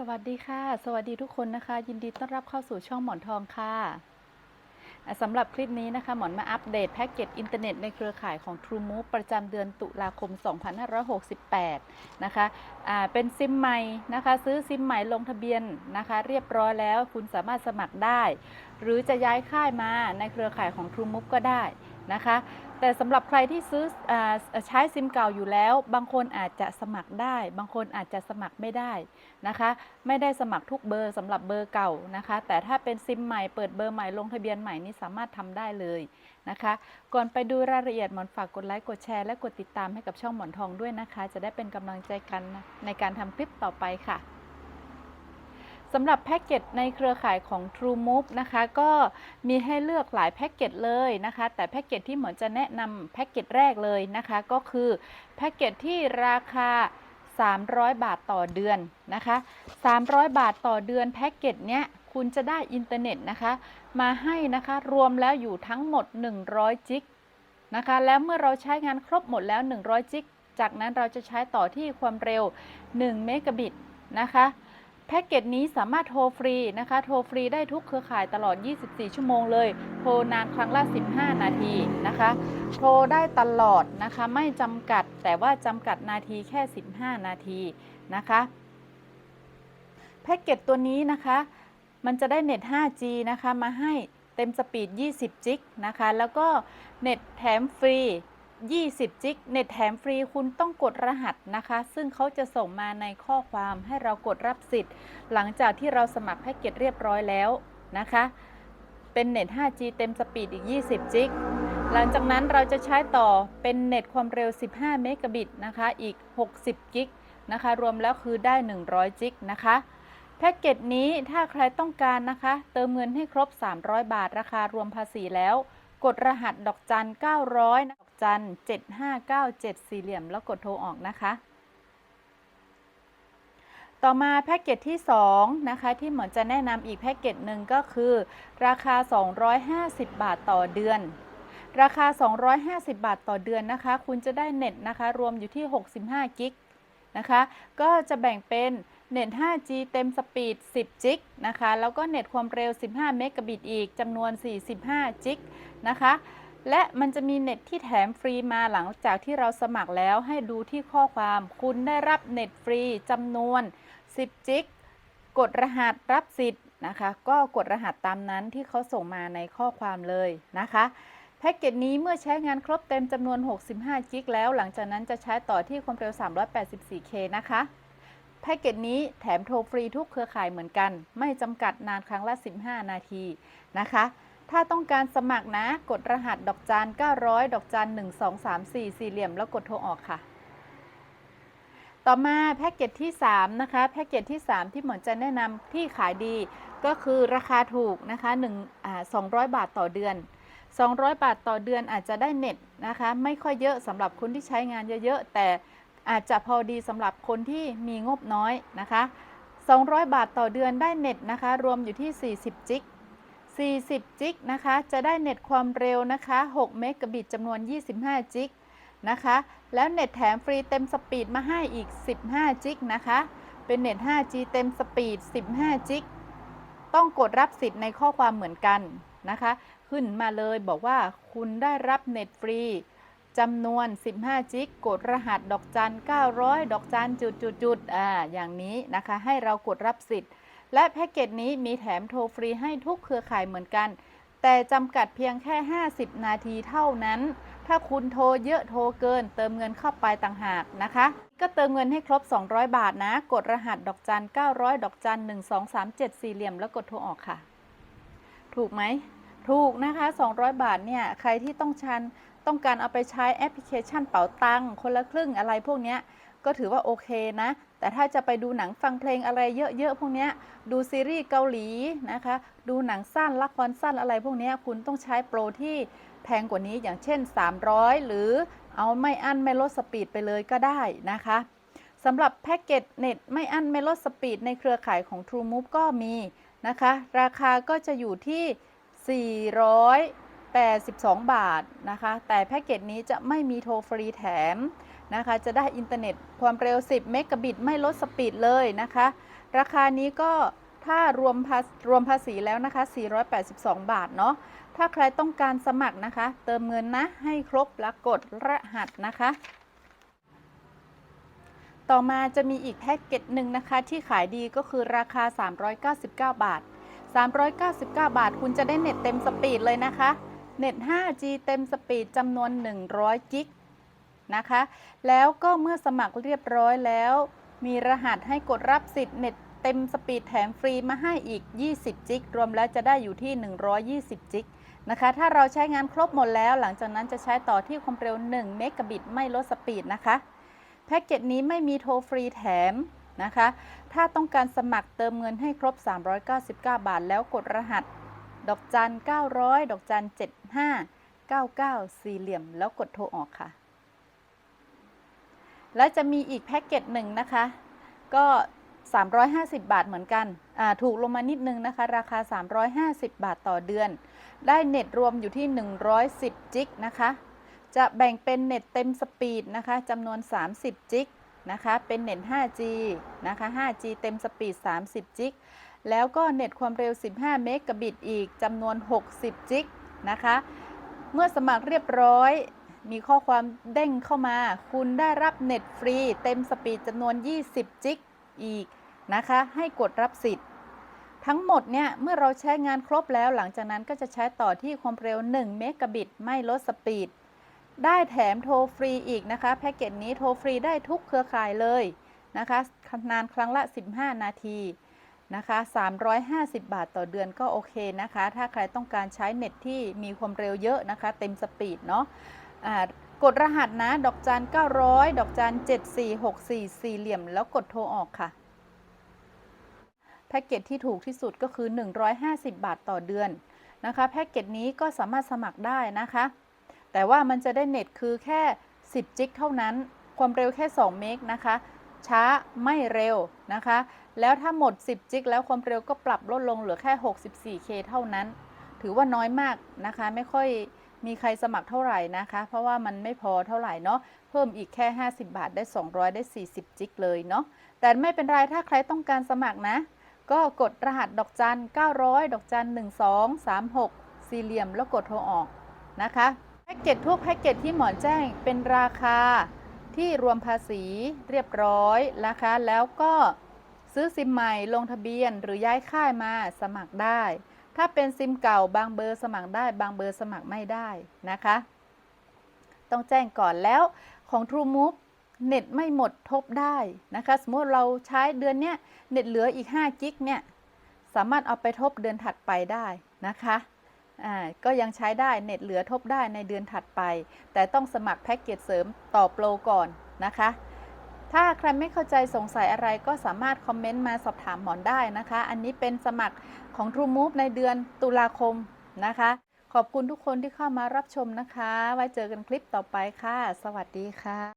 สวัสดีค่ะ สวัสดีทุกคนนะคะ ยินดีต้อนรับเข้าสู่ช่องหมอนทองค่ะสำหรับคลิปนี้นะคะ หมอนมาอัปเดตแพ็กเกจอินเทอร์เน็ตในเครือข่ายของ TrueMove ประจำเดือนตุลาคม 2568 นะคะอ่าเป็นซิมใหม่นะคะ ซื้อซิมใหม่ลงทะเบียนนะคะ เรียบร้อยแล้วคุณสามารถสมัครได้ หรือจะย้ายค่ายมาในเครือข่ายของ TrueMove ก็ได้นะคะ แต่สำหรับใครที่ซื้ออใช้ซิมเก่าอยู่แล้ว บางคนอาจจะสมัครได้ บางคนอาจจะสมัครไม่ได้นะคะ ไม่ได้สมัครทุกเบอร์สำหรับเบอร์เก่านะคะ แต่ถ้าเป็นซิมใหม่เปิดเบอร์ใหม่ลงทะเบียนใหม่นี่สามารถทำได้เลยนะคะ ก่อนไปดูรายละเอียดหมอนฝากกดไลค์กดแชร์และกดติดตามให้กับช่องหมอนทองด้วยนะคะ จะได้เป็นกำลังใจกันในการทำคลิปต่อไปค่ะ สำหรับแพ็กเกจในเครือข่ายของ TrueMove นะคะก็มีให้เลือกหลายแพ็กเกจเลยนะคะ แต่แพ็กเกจที่เหมือนจะแนะนำแพ็กเกจแรกเลยนะคะ ก็คือแพ็กเกจที่ราคา 300 บาทต่อเดือนนะคะ 300 บาทต่อเดือนแพ็กเกจเนี้ยคุณจะได้อินเทอร์เน็ตนะคะ มาให้นะคะรวมแล้วอยู่ทั้งหมด 100 จิกนะคะแล้วเมื่อเราใช้งานครบหมดแล้ว 100 จิกจากนั้นเราจะใช้ต่อที่ความเร็ว 1 เมกะบิตนะคะ แพ็กเกจนี้สามารถโทรฟรีนะคะ โทรฟรีได้ทุกเครือข่ายตลอด 24 ชั่วโมงเลย โทรนานครั้งละ 15 นาทีนะคะ โทรได้ตลอดนะคะ ไม่จำกัด แต่ว่าจำกัดนาทีแค่ 15 นาทีนะคะ แพ็กเกจตัวนี้นะคะ มันจะได้เน็ต 5G นะคะ มาให้เต็มสปีด 20 จิกนะคะ แล้วก็เน็ตแถมฟรี 20 จิกเน็ตแถมฟรีคุณต้องกดรหัสนะคะ ซึ่งเขาจะส่งมาในข้อความให้เรากดรับสิทธิ์ หลังจากที่เราสมัครแพ็กเกจเรียบร้อยแล้วนะคะ เป็นเน็ต 5G เต็มสปีดอีก 20 จิก หลังจากนั้นเราจะใช้ต่อเป็นเน็ตความเร็ว 15 เมกะบิตนะคะ อีก 60 กิกนะคะ รวมแล้วคือได้ 100 จิกนะคะแพ็กเกจนี้ถ้าใครต้องการนะคะ เติมเงินให้ครบ 300 บาทราคารวมภาษีแล้ว กดรหัสดอกจัน 900 ดอกจัน 7597 สี่เหลี่ยม แล้วกดโทรออกนะคะ ต่อมาแพ็กเกจที่ 2 นะคะ ที่หมอนจะแนะนำอีกแพ็กเกจหนึ่งก็คือ ราคา 250 บาทต่อเดือน ราคา 250 บาทต่อเดือนนะคะ คุณจะได้เน็ตนะคะ รวมอยู่ที่ 65 กิกนะคะ ก็จะแบ่งเป็น เน็ต 5G เต็มสปีด 10 จิกนะคะ แล้วก็เน็ตความเร็ว 15 เมกะบิตอีกจำนวน 45 จิกนะคะ และมันจะมีเน็ตที่แถมฟรีมาหลังจากที่เราสมัครแล้วให้ดูที่ข้อความ คุณได้รับเน็ตฟรีจำนวน 10 จิก กดรหัสรับสิทธิ์นะคะ ก็กดรหัสตามนั้นที่เขาส่งมาในข้อความเลยนะคะแพ็กเกจนี้เมื่อใช้งานครบเต็มจำนวน 65กิกแล้ว หลังจากนั้นจะใช้ต่อที่ความเร็ว 384K นะคะ แพ็กเกจนี้แถมโทรฟรีทุกเครือข่ายเหมือนกัน ไม่จำกัดนานครั้งละ 15 นาทีนะคะ ถ้าต้องการสมัครนะ กดรหัสดอกจาน900 ดอกจาน1234 สี่เหลี่ยม แล้วกดโทรออกค่ะ ต่อมาแพ็กเกจที่ 3 นะคะ แพ็กเกจที่ 3 ที่หมอนจะแนะนำที่ขายดีก็คือราคาถูกนะคะ1อ่า200 บาทต่อเดือน 200 บาทต่อเดือนอาจจะได้เน็ตนะคะ ไม่ค่อยเยอะสำหรับคนที่ใช้งานเยอะๆ แต่ อาจจะพอดีสำหรับคนที่มีงบน้อยนะคะ 200 บาทต่อเดือนได้เน็ตนะคะ รวมอยู่ที่ 40 จิก 40 จิกนะคะ จะได้เน็ตความเร็วนะคะ 6 เมกะบิตจำนวน 25 จิกนะคะ แล้วเน็ตแถมฟรีเต็มสปีดมาให้อีก 15 จิกนะคะ เป็นเน็ต 5G เต็มสปีด 15 จิก ต้องกดรับสิทธิ์ในข้อความเหมือนกันนะคะ ขึ้นมาเลยบอกว่าคุณได้รับเน็ตฟรี จำนวน 15 จิกกดรหัสดอกจัน 900 ดอกจันจุดจุดจุดอ่าอย่างนี้นะคะ ให้เรากดรับสิทธิ์ และแพ็กเกจนี้มีแถมโทรฟรีให้ทุกเครือข่ายเหมือนกัน แต่จำกัดเพียงแค่ 50 นาทีเท่านั้น ถ้าคุณโทรเยอะโทรเกิน เติมเงินเข้าไปต่างหากนะคะ ก็เติมเงินให้ครบ 200 บาทนะ กดรหัสดอกจัน 900 ดอกจัน 1237 สี่เหลี่ยมแล้วกดโทรออกค่ะ ถูกไหมถูกนะคะ 200 บาทเนี่ย ใครที่ต้องชัน ต้องการเอาไปใช้แอปพลิเคชันเป๋าตังคนละครึ่งอะไรพวกนี้ก็ถือว่าโอเคนะ แต่ถ้าจะไปดูหนังฟังเพลงอะไรเยอะๆพวกนี้ดูซีรีส์เกาหลีนะคะ ดูหนังสั้นละครสั้นอะไรพวกนี้คุณต้องใช้โปรที่แพงกว่านี้อย่างเช่น 300 หรือเอาไม่อั้นไม่ลดสปีดไปเลยก็ได้นะคะสำหรับแพ็กเกจเน็ตไม่อั้นไม่ลดสปีดในเครือข่ายของ TrueMove ก็มีนะคะ ราคาก็จะอยู่ที่ 482บาทนะคะ แต่แพ็กเกจนี้จะไม่มีโทรฟรีแถมนะคะ จะได้อินเทอร์เน็ตความเร็ว 10 เมกะบิตไม่ลดสปีดเลยนะคะ ราคานี้ก็ถ้ารวมภารวมภาษีแล้วนะคะ 482 บาทเนาะ ถ้าใครต้องการสมัครนะคะ เติมเงินนะ ให้ครบแล้วกดรหัสนะคะ ต่อมาจะมีอีกแพ็กเกจหนึ่งนะคะ ที่ขายดีก็คือราคา 399 บาท 399 บาท คุณจะได้เน็ตเต็มสปีดเลยนะคะ เน็ต 5G เต็มสปีดจำนวน 100 กิกนะคะ แล้วก็เมื่อสมัครเรียบร้อยแล้ว มีรหัสให้กดรับสิทธิ์เน็ตเต็มสปีดแถมฟรีมาให้อีก 20 จิก รวมแล้วจะได้อยู่ที่ 120 จิกนะคะ ถ้าเราใช้งานครบหมดแล้ว หลังจากนั้นจะใช้ต่อที่ความเร็ว 1 เมกะบิตไม่ลดสปีดนะคะ แพ็กเกจนี้ไม่มีโทรฟรีแถมนะคะ ถ้าต้องการสมัครเติมเงินให้ครบ 399 บาท แล้วกดรหัส ดอกจัน 900 ดอกจัน 75 99 สี่เหลี่ยม แล้วกดโทรออกค่ะ และจะมีอีกแพ็กเกจหนึ่งนะคะ ก็ 350 บาทเหมือนกันถูกลงมานิดนึงนะคะ ราคา 350 บาทต่อเดือน ได้เน็ตรวมอยู่ที่ 110 จิกนะคะ จะแบ่งเป็นเน็ตเต็มสปีดนะคะจำนวน 30 จิกนะคะ เป็นเน็ต 5G นะคะ 5G เต็มสปีด 30 จิก แล้วก็เน็ตความเร็ว 15 เมกะบิตอีกจำนวน 60 จิกนะคะ เมื่อสมัครเรียบร้อยมีข้อความเด้งเข้ามา คุณได้รับเน็ตฟรีเต็มสปีดจำนวน 20 จิกอีกนะคะ ให้กดรับสิทธิ์ ทั้งหมดเนี่ยเมื่อเราใช้งานครบแล้วหลังจากนั้นก็จะใช้ต่อที่ความเร็ว 1 เมกะบิตไม่ลดสปีด ได้แถมโทรฟรีอีกนะคะ แพ็กเกจนี้โทรฟรีได้ทุกเครือข่ายเลยนะคะ นานครั้งละ 15 นาที นะคะ350 บาทต่อเดือนก็โอเคนะคะ ถ้าใครต้องการใช้เน็ตที่มีความเร็วเยอะนะคะ เต็มสปีดเนาะกดรหัสนะ ดอกจัน 900 ดอกจัน 7464 สี่เหลี่ยม แล้วกดโทรออกค่ะ แพ็กเกจที่ถูกที่สุดก็คือ 150 บาทต่อเดือนนะคะ แพ็กเกจนี้ก็สามารถสมัครได้นะคะ แต่ว่ามันจะได้เน็ตคือแค่ 10 จิกเท่านั้น ความเร็วแค่ 2 เมกนะคะ ช้าไม่เร็วนะคะ แล้วถ้าหมด 10 จิกแล้วความเร็วก็ปรับลดลงเหลือแค่ 64K เท่านั้น ถือว่าน้อยมากนะคะ ไม่ค่อยมีใครสมัครเท่าไหร่นะคะ เพราะว่ามันไม่พอเท่าไหร่เนาะ เพิ่มอีกแค่ 50 บาทได้ 200 ได้ 40 จิกเลยเนาะ แต่ไม่เป็นไรถ้าใครต้องการสมัครนะ ก็กดรหัสดอกจัน 900 ดอกจัน 12 36 สี่เหลี่ยมแล้วกดโทรออกนะคะแพ็กเกจทุกแพ็กเกจที่หมอแจ้งเป็นราคาที่รวมภาษีเรียบร้อยนะคะ แล้วก็ ซื้อซิมใหม่ลงทะเบียนหรือย้ายค่ายมาสมัครได้ ถ้าเป็นซิมเก่าบางเบอร์สมัครได้ บางเบอร์สมัครไม่ได้นะคะ ต้องแจ้งก่อนแล้วของ TrueMove เน็ตไม่หมดทบได้นะคะ สมมติเราใช้เดือนเนี้ยเน็ตเหลืออีก5กิกเนี่ยสามารถเอาไปทบเดือนถัดไปได้นะคะอ่าก็ยังใช้ได้เน็ตเหลือทบได้ในเดือนถัดไป แต่ต้องสมัครแพ็กเกจเสริมต่อโปรก่อนนะคะ ถ้าใครไม่เข้าใจสงสัยอะไรก็สามารถคอมเมนต์มาสอบถามหมอนได้นะคะ อันนี้เป็นสมัครของ TrueMove ในเดือนตุลาคมนะคะ ขอบคุณทุกคนที่เข้ามารับชมนะคะ ไว้เจอกันคลิปต่อไปค่ะ สวัสดีค่ะ